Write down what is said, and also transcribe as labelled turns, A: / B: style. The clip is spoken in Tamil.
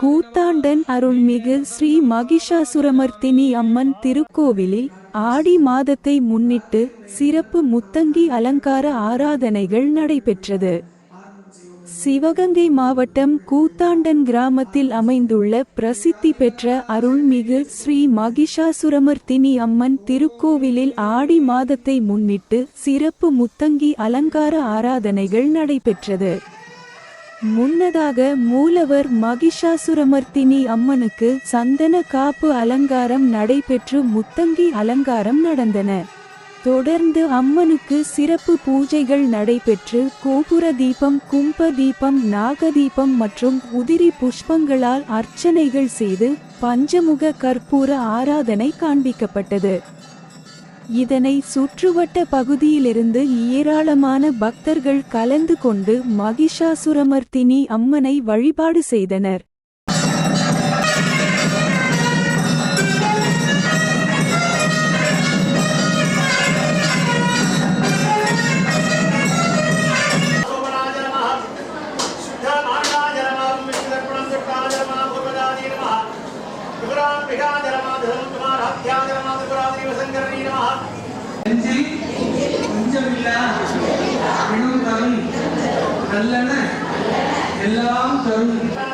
A: கூத்தாண்டன் அருள்மிகு ஸ்ரீ மகிஷாசுரமர்த்தினி அம்மன் திருக்கோவிலில் ஆடி மாதத்தை முன்னிட்டு சிறப்பு முத்தங்கி அலங்கார ஆராதனைகள் நடைபெற்றது. சிவகங்கை மாவட்டம் கூத்தாண்டன் கிராமத்தில் அமைந்துள்ள பிரசித்தி பெற்ற அருள்மிகு ஸ்ரீ மகிஷாசுரமர்த்தினி அம்மன் திருக்கோவிலில் ஆடி மாதத்தை முன்னிட்டு சிறப்பு முத்தங்கி அலங்கார ஆராதனைகள் நடைபெற்றது. முன்னதாக மூலவர் மகிஷாசுரமர்த்தினி அம்மனுக்கு சந்தன காப்பு அலங்காரம் நடைபெற்று முத்தங்கி அலங்காரம் நடந்தன. தொடர்ந்து அம்மனுக்கு சிறப்பு பூஜைகள் நடைபெற்று கோபுர தீபம் கும்ப தீபம் நாகதீபம் மற்றும் உதிரி புஷ்பங்களால் அர்ச்சனைகள் செய்து பஞ்சமுக கற்பூர ஆராதனை காண்பிக்கப்பட்டது. இதனை சுற்றுவட்ட பகுதியிலிருந்து ஏராளமான பக்தர்கள் கலந்து கொண்டு மகிஷாசுரமர்த்தினி அம்மனை வழிபாடு செய்தனர்.
B: விகாதரமாதரம்
C: நெஞ்சில் கொஞ்சமில்லா பிணம் தரும் நல்லன. எல்லாம் தரும்.